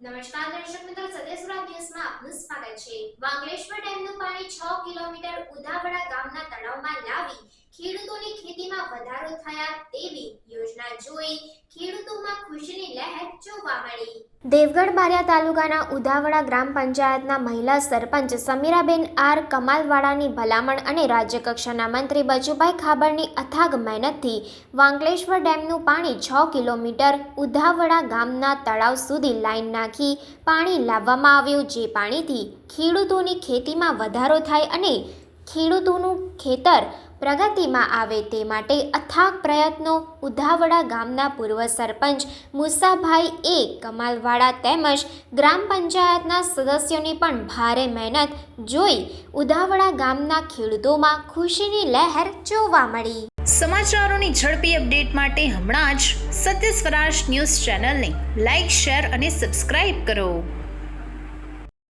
નમસ્કાર દર્શક મિત્રો સદેસુરા ન્યૂઝમાં આપનું સ્વાગત છે. વાંગલેશ્વર ડેમનું પાણી છ કિલોમીટર ઉધાવડા ગામના તળાવમાં લાવી ખેડૂતોની ખેતીમાં વધારો થયા તેવી યોજના જોઈ ખેડૂતોમાં ખુશીની લહેર જોવા મળી. દેવગઢ બારિયા તાલુકાના ઉધાવડા ગ્રામ પંચાયતના મહિલા સરપંચ સમીરાબેન આર કમાલવાડાની ભલામણ અને રાજ્યકક્ષાના મંત્રી બચુભાઈ ખાબરની અથાગ મહેનતથી વાંકલેશ્વર ડેમનું પાણી છ કિલોમીટર ઉધાવડા ગામના તળાવ સુધી લાઈન નાખી પાણી લાવવામાં આવ્યું, જે પાણીથી ખેડૂતોની ખેતીમાં વધારો થાય અને ખેડૂતોનું ખેતર પ્રગતિમાં આવે તે માટે અથાગ પ્રયત્નો ઉધાવડા ગામના પૂર્વ સરપંચ મુસાભાઈ એ કમાલવાડા તેમજ ગ્રામ પંચાયતના સદસ્યોની પણ ભારે મહેનત જોઈ ઉધાવડા ગામના ખેડૂતોમાં ખુશીની લહેર જોવા મળી. સમાચારોની ઝડપી અપડેટ માટે હમણાં જ સત્ય સ્વરાજ ન્યૂઝ ચેનલને લાઇક શેર અને સબસ્ક્રાઇબ કરો.